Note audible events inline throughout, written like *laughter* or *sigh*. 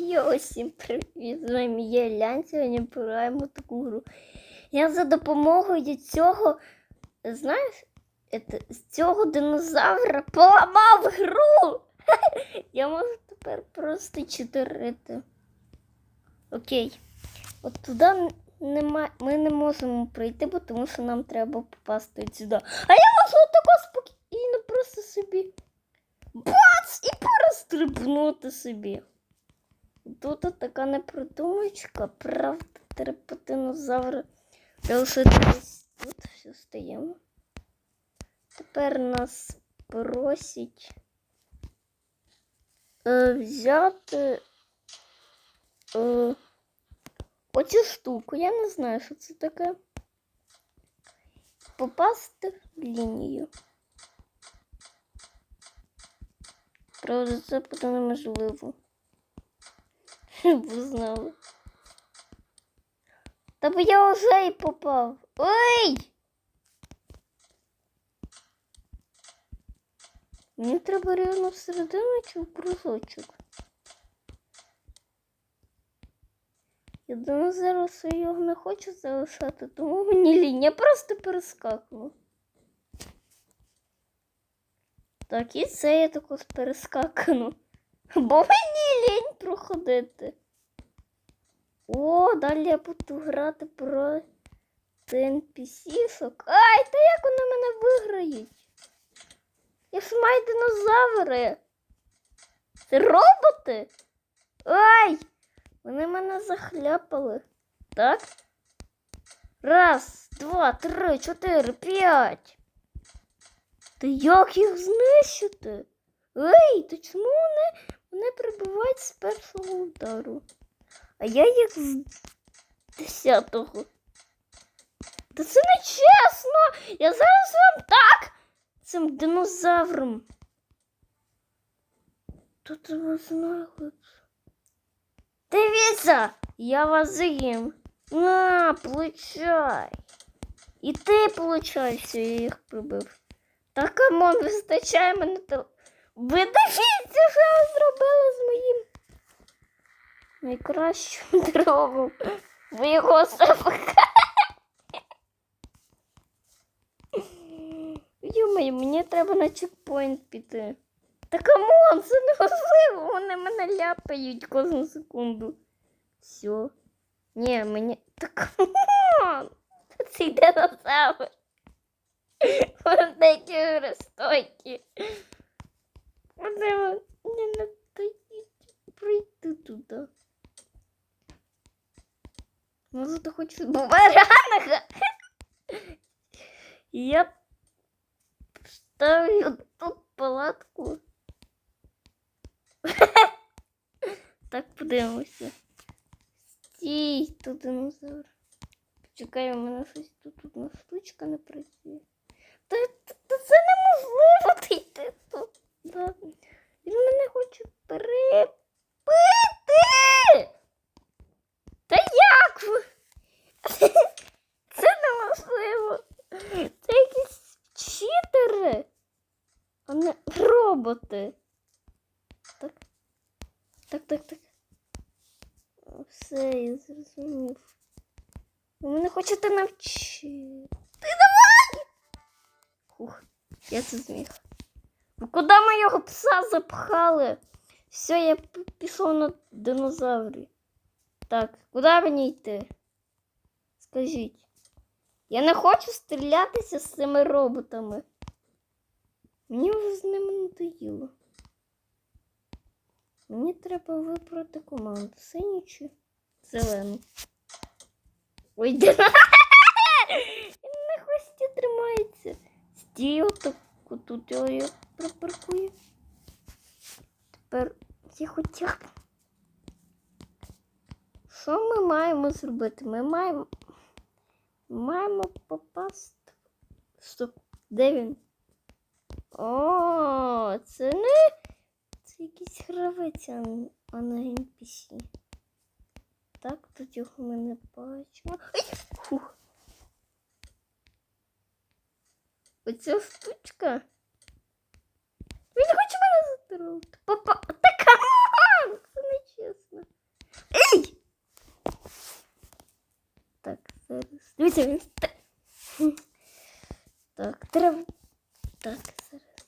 Йо, всім привіт! З вами я Лян. Сьогодні граємо таку гру. Я за допомогою цього, знаєш, з цього динозавра поламав гру. *laughs* Я можу тепер просто читерити. Окей. От туди нема, ми не можемо пройти, бо тому що нам треба попасти сюди. А я можу отако спокійно просто собі. Бац! І перестрибнути собі. Тут така непродумочка, правда, треба динозаври залишити тут все стаємо. Тепер нас просять е, взяти е, оцю штуку. Я не знаю, що це таке. Попасти в лінію. Правда, це буде неможливо. *laughs* Ви знали. Та бо я вже й попав. Ой! Мені треба рівно всередину чи в кружочок. Я думаю, зараз я його не хочу залишати, тому мені лінь. Просто перескакую. Так, і це я також перескакну. *laughs* Бо мені проходити. О, далі я буду грати про NPC-шок. Ай, та як вони мене виграють? Я ж маю динозаври. Це роботи? Ай! Вони мене захляпали. Так? Раз, два, три, чотири, п'ять. Та як їх знищити? Ей, то чому вони, вони прибувають з першого удару? А я їх з десятого. Та це не чесно! Я зараз вам так цим динозавром. Тут ви знали. Дивіться, я вас з'їм. На, получай. І ти получай, все, я їх прибив. Та камон, вистачає мене. Ви дивіться, що ви зробили з моїм найкращим другом. Ви його запахали. Йомаю, мені треба на чекпоінт піти. Та камон, це неможливо, вони мене ляпають кожну секунду. Все. Ні, мені. Та камон! Це йде на себе. Вони такі жорстокі. Мені не дають прийти туди. Може, ти хочеш бумеранга? *laughs* Я ставлю тут палатку. *laughs* Так, подивимося. Стій, тут динозавр. Почекай, у мене щось тут одна штучка не працює. Та, та, та це неможливо ти йти тут. Він мене хоче перепити. Та як? ви? Це неможливо. Це якісь читери, а не роботи. Так. Так, так, так. Все, я зрозумів. Ви мене хочете навчити. Ти давай! Хух, я це зміг. Ви куди моєго пса запхали? Все, я пішов на динозаврі. Так, куди мені йти? Скажіть. Я не хочу стрілятися з цими роботами. Мені вже з ними надоїло. Мені треба вибрати команду. Синю чи зелену. Ой, *laughs* де на хвості тримається. Стій отаку тут його я припаркую. Тепер я хотів. Що ми маємо зробити? Ми маємо. Маємо попасти. Стоп, де він? О, це не. Це якийсь гравець, а не NPC. Так, тут його ми не бачимо. Фух. Оця штучка. Ну, він хоче мене затрути. Папа, та! Це нечесно. Ей! Так, зараз. Дивіться, він. Так, треба. Так, зараз.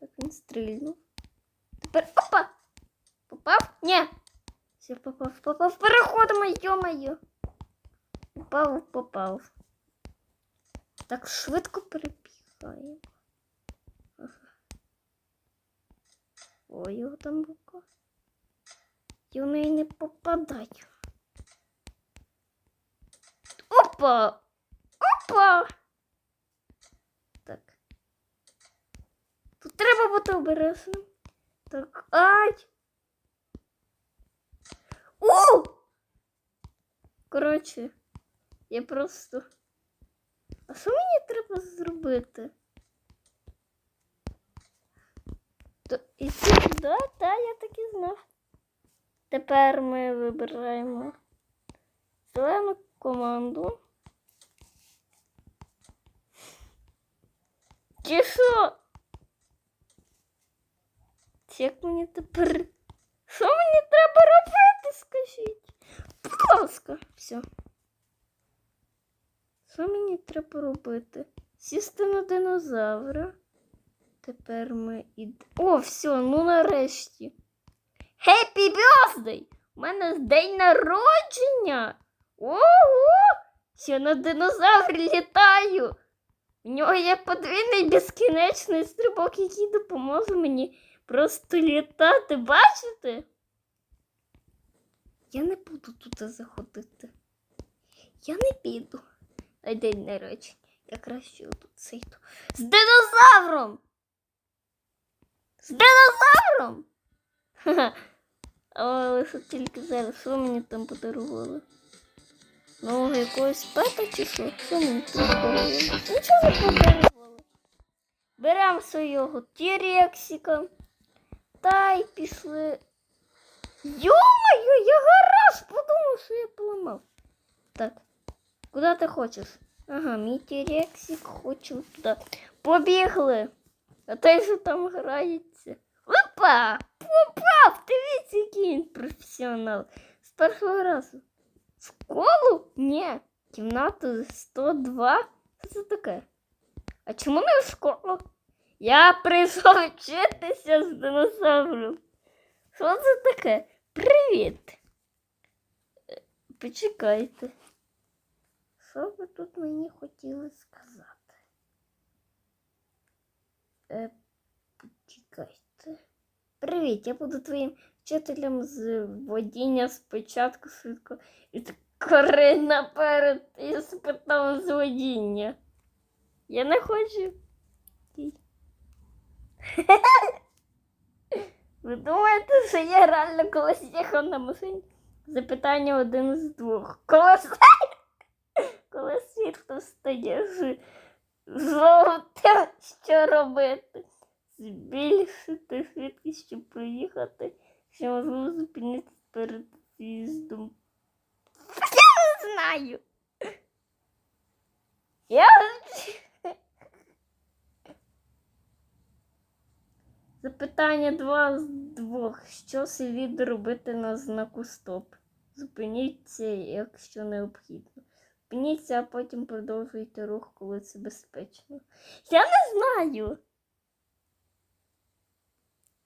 Так, він стрільнув. Тепер. Опа! Попав? Ні! Все, попав, попав. Переходимо, йо-моє! Попав, попав. Так швидко перебігаємо. Ой, його там рука. Я в неї не попадаю. Опа! Опа! Так. Тут треба бути обережним. Так, ай! У! Коротше, я просто. А що мені треба зробити? То іти сюди, та я так і знав. Тепер ми вибираємо зелену команду. Чи що? Як мені тепер? Що мені треба робити, скажіть? Будь ласка, все. Що мені треба робити? Сісти на динозавра. Тепер ми ід... О, все, ну нарешті. Happy birthday! У мене день народження. Ого! Ще на динозаврі літаю. У нього є подвійний безкінечний стрибок, який допоможе мені просто літати. Бачите? Я не буду туди заходити. Я не піду. На день народження. Я краще тут зайду. З динозавром! З динозавром! *laughs* Але що тільки зараз, що мені там подарували? Нового якогось пета чи що? Що мені там подарували? Нічого не подарували. Беремо свого тірексіка. Та й пішли. Йо-моє, я гараж подумав, що я поламав. Так, куди ти хочеш? Ага, мій тірексик хочу туди. Побігли. А той, що там грається. Опа! Попав! Дивіться, який він професіонал. З першого разу. В школу? Ні. Кімнату 102. Що це таке? А чому не в школу? Я прийшов вчитися з динозавром. Що це таке? Привіт. Е, Почекайте. Що ви тут мені хотіли сказати? Е, почекайте. Привіт, я буду твоїм вчителем з водіння спочатку швидко і кори наперед і спитав з водіння. Я не хочу. *laughs* Ви думаєте, що я реально колись їхав на машині? Запитання один з двох. Коли, коли світло стає жовтим, що робити? Збільшити швидкість, щоб проїхати, що можливо зупинитися перед з'їздом. Я не знаю. Я Запитання два з двох. Що слід робити на знаку стоп? Зупиніться, якщо необхідно. Зупиніться, а потім продовжуйте рух, коли це безпечно. Я не знаю.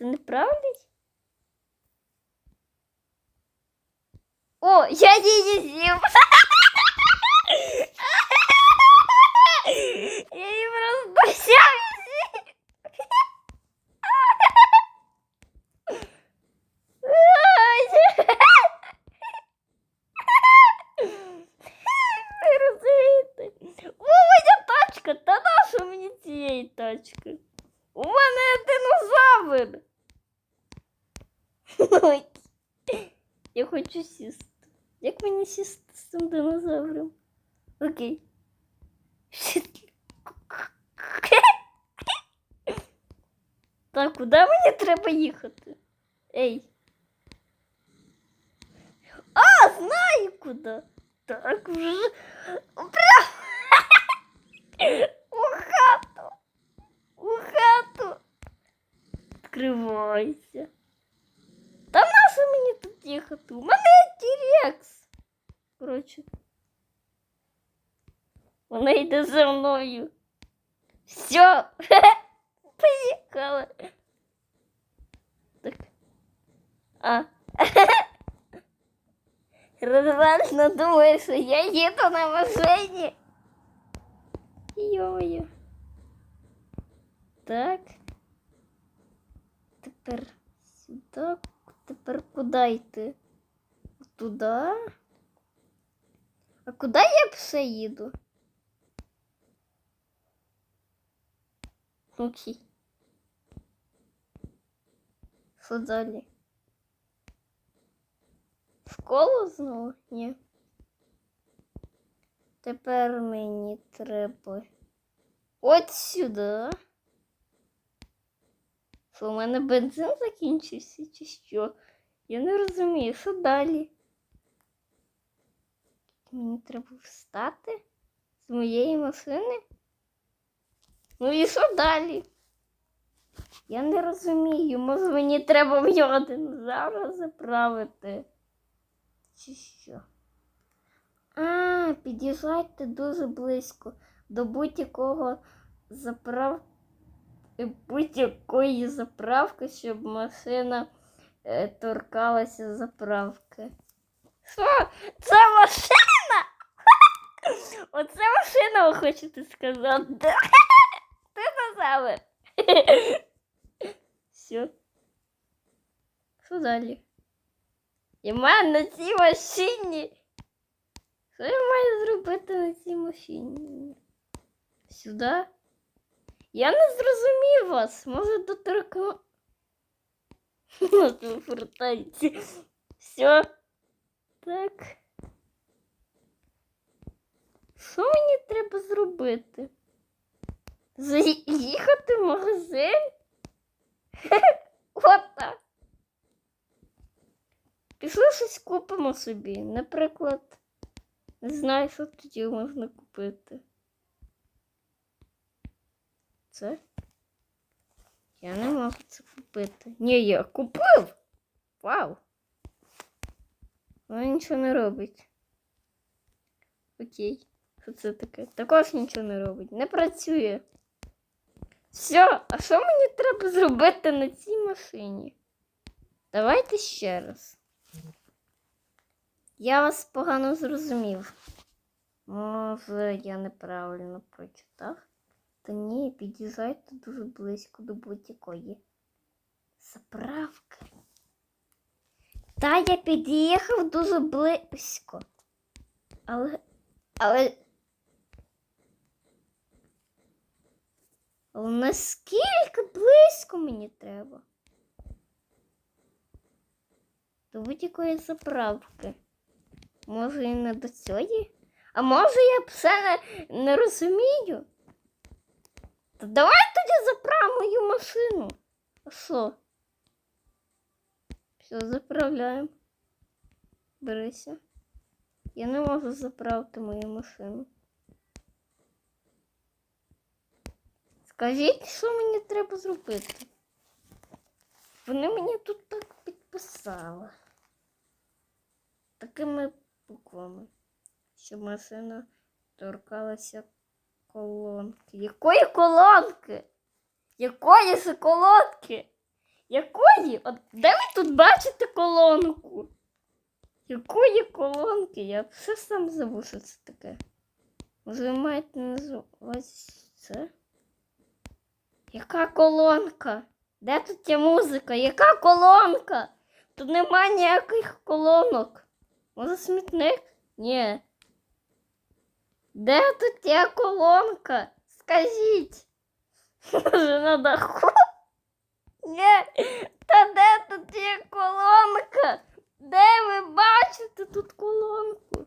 Це неправильно? О, я її з'їв. *laughs* Я її просто взяв хочу сісти. Як мені сісти з цим динозавром? Окей. *laughs* Так, куди мені треба їхати? Ей. А, знаю куди. Так, вже. Прям. У хату. У хату. Відкривайся. їхати? У мене є Тірекс. Коротше, Вона йде за мною. Все. *laughs* Поїхала. Так. А. *laughs* Розвально думає, що я їду на машині. Йо-моє. Так. Тепер сюди. Тепер куди йти? Туди? А куди я все їду? Окей. Що далі? В школу знову? Ні. Тепер мені треба. От сюди. Що, у мене бензин закінчився чи що? Я не розумію, що далі? Мені треба встати з моєї машини? Ну і що далі? Я не розумію, може мені треба мого динозавра заправити. Чи що? А, під'їжджайте дуже близько до будь-якого заправ... е, будь-якої заправки, щоб машина е, торкалася заправки. Що? Це машина? *laughs* Оце машина, ви хочете сказати? *laughs* Ти казали. *laughs* Все. Що далі? Я маю на цій машині. Що я маю зробити на цій машині? Сюди? Я не зрозумів вас. Може доторкну. Повертається. Все. Так. Що мені треба зробити? Заїхати в магазин? От так. Пішли щось купимо собі. Наприклад, не знаю, що тоді можна купити. Це? Я не можу це купити. Ні, я купив! Вау! Вона нічого не робить. Окей. Що це таке? Також нічого не робить. Не працює. Все, а що мені треба зробити на цій машині? Давайте ще раз. Я вас погано зрозумів. Може, я неправильно прочитав? Та ні, під'їжджайте дуже близько до будь-якої заправки. Та я під'їхав дуже близько. Але. Але. Але наскільки близько мені треба? До будь-якої заправки. Може і не до цієї? А може я все не, не розумію? Та давай тоді заправ мою машину. Що? Все, заправляємо. Берися. Я не можу заправити мою машину. Скажіть, що мені треба зробити? Вони мені тут так підписали. Такими буквами, щоб машина торкалася колонки. Якої колонки? Якої ж колонки? Якої? От де ви тут бачите колонку? Якої колонки? Я все сам забув, що це таке. Може, ви маєте називати це? Яка колонка? Де тут є музика? Яка колонка? Тут нема ніяких колонок. Може смітник? Ні. Де тут є колонка? Скажіть. Може на даху? Ні. Та де тут є колонка? Де ви бачите тут колонку?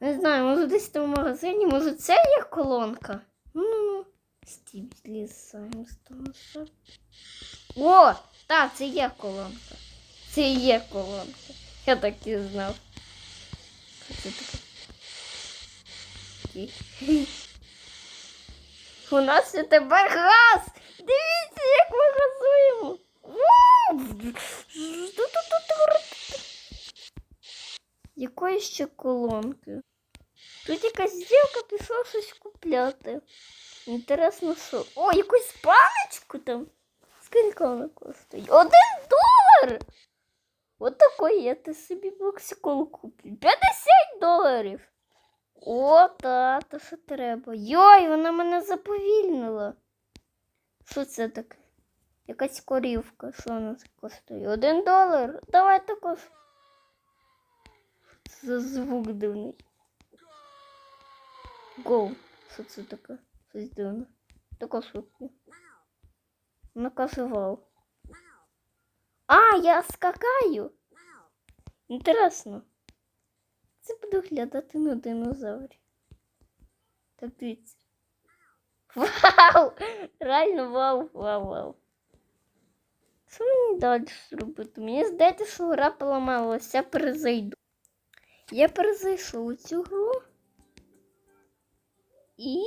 Не знаю, може десь там в магазині, може це є колонка? Ну, стіп злізаємо з того що. О! Та, це є колонка. Це є колонка. Я так і знав. Це таке? Окей. У нас є тепер газ! Дивіться, як ми газуємо! Якої ще колонки? Тут якась дівка пішла щось купляти. Інтересно, що. О, якусь паночку там. Скільки вона коштує? Один долар! От такої я ти собі боксикол куплю. 50 доларів. О, та, то що треба. Йой, вона мене заповільнила. Що це таке? Якась корівка. Що вона коштує? Один долар. Давай також. За звук дивний. Гоу. Що це таке? Щось дивне. Таке шутки. Наказував. А, я скакаю. Інтересно. Це буду глядати на динозаврів. Так дивіться. Вау! Реально вау, вау, вау. Що мені далі зробити? Мені здається, що гра поламалася, я перезайду. Я перезайшов цю гру. І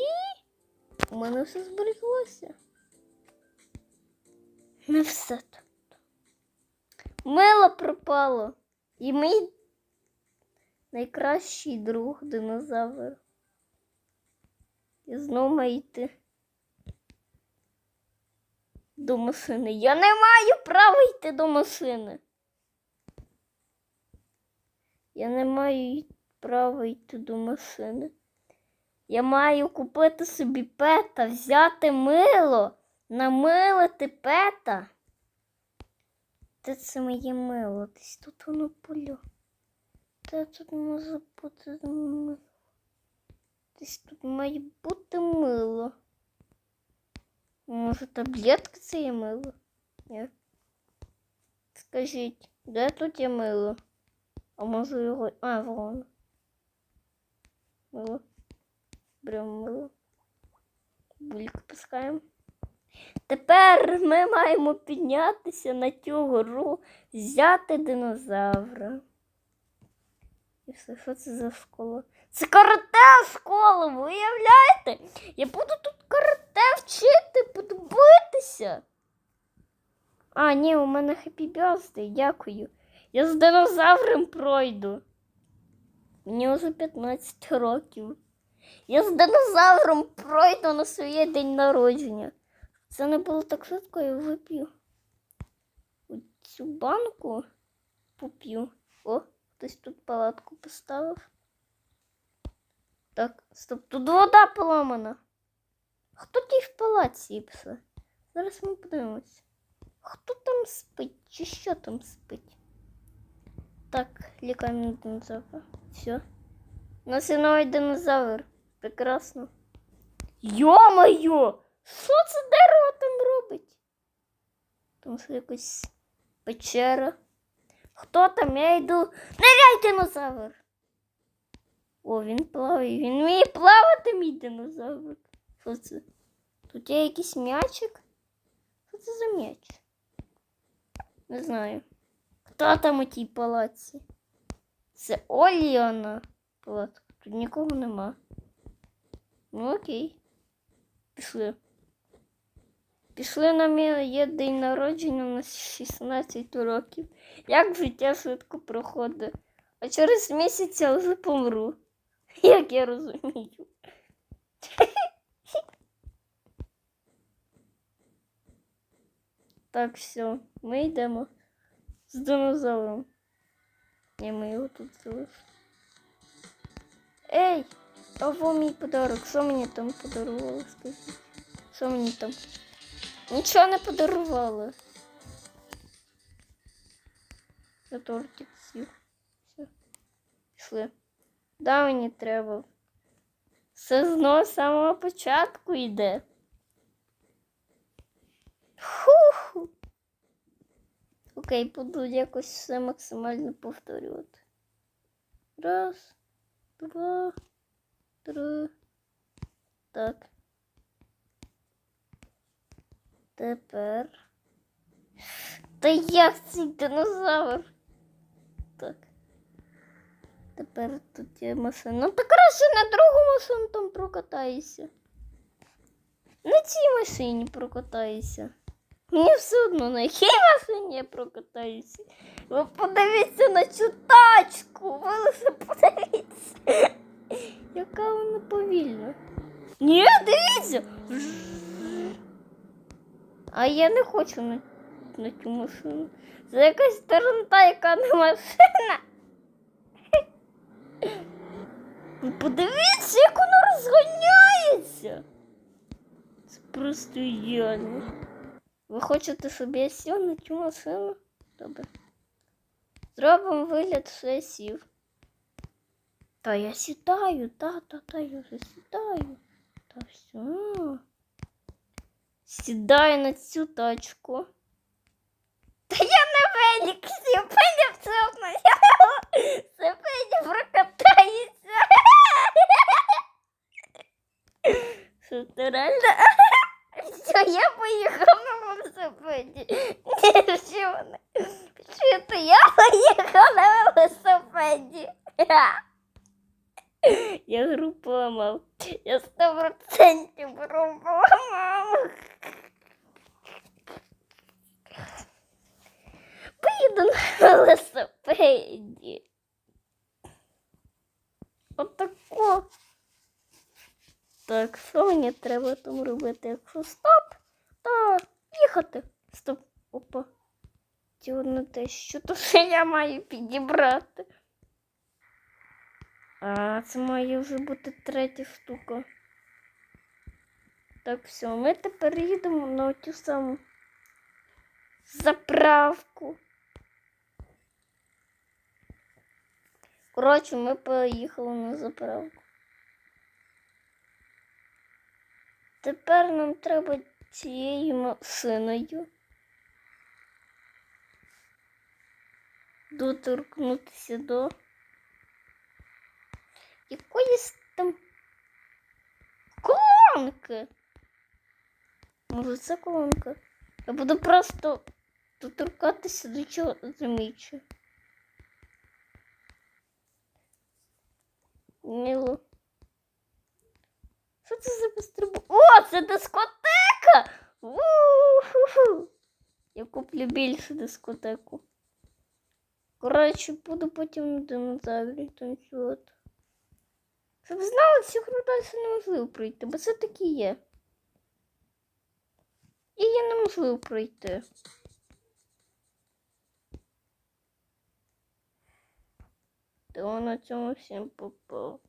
у мене все збереглося. Не все тут. Мило пропало. І мій найкращий друг динозавр. І знову йти до машини. Я не маю права йти до машини. Я не маю права йти до машини. Я маю купити собі пета, взяти мило, намилити пета. Де це моє мило? Десь тут воно полю. Де тут може бути мило? Десь тут має бути мило. Може, таблетка це є мило? Ні. Скажіть, де тут є мило? А може його. А, вон. Мило. Беремо мило. Бульку пускаємо. Тепер ми маємо піднятися на цю гору, взяти динозавра. І все, що це за школа? Це карате школа, ви? Я буду тут карате вчити, буду битися. А, ні, у мене хеппі бёрздей, дякую. Я з динозавром пройду. Мені вже 15 років. Я з динозавром пройду на своє день народження. Це не було так швидко, я вип'ю. Цю банку поп'ю. О, хтось тут палатку поставив. Так, стоп, тут вода поламана. Хто ті в палаці пише? Зараз ми подивимося. Хто там спить? Чи що там спить? Так, лікаємо динозавра. Все. У нас є новий динозавр. Прекрасно. Йо-моє! Що це дерево там робить? Там що якась печера. Хто там? Я йду. Ныряй, динозавр! О, він плаває. Він вміє плавати, мій динозавр. Що це? Тут є якийсь м'ячик? Що це за м'яч? Не знаю. Хто там у тій палаці? Це Оліана палатка. Тут нікого нема. Ну окей. Пішли. Пішли на мій день народження на 16 років. Як життя швидко проходить. А через місяць я вже помру. *laughs* Як я розумію. *laughs* Так, все, ми йдемо з динозавром. Ні, ми його тут залишили. Ей! А во мій подарок. Що мені там подарували? Що мені там? Нічого не подарували. Я тортик з'їв. Все. Пішли. Да, мені треба. Все знову з самого початку йде. Фу. Окей, буду якось все максимально повторювати. Раз, два, три. Так. Тепер. Та як цей динозавр? Так. Тепер тут є машина. Ну ти краще на другу машину там прокатайся. На цій машині прокатайся. Мені все одно на якій машині я прокатаюся. Ви подивіться на цю тачку. Ви лише подивіться. Яка вона повільна. Ні, дивіться. А я не хочу на, на цю машину. Це якась таранта, яка не машина. Подивіться, як воно розганяється. Це просто ідеально. Ви хочете, щоб я сів на цю машину? Добре. Зробимо вигляд, що я сів. Та я сідаю, та, та, та, я вже сідаю. Та все. Сідаю на цю тачку. Та я на велик сів, Пеня все одно. Я... Це Пеня прокатається. Що ти реально? Все, я поїхав на велосипеді. Що це я поїхав на велосипеді? Я гру поламав. Я сто процентів гру поламав. Поїду на велосипеді. Отако. Так, що мені треба там робити? Якщо стоп, то їхати. Стоп. Опа. Цього те, що то *laughs* я маю підібрати. А, це має вже бути третя штука. Так, все, ми тепер їдемо на ту саму заправку. Коротше, ми поїхали на заправку. Тепер нам треба цією машиною доторкнутися до якоїсь там колонки. Може, це колонка? Я буду просто доторкатися до чого замічу. Міло. Що це за пострибу? О, це дискотека! У-ху-ху. Я куплю більше дискотеку. Коротше, буду потім динозаврі танцювати. Щоб знали, гру неможливо пройти, бо це такі є. І є неможливо пройти. То на цьому всім попав.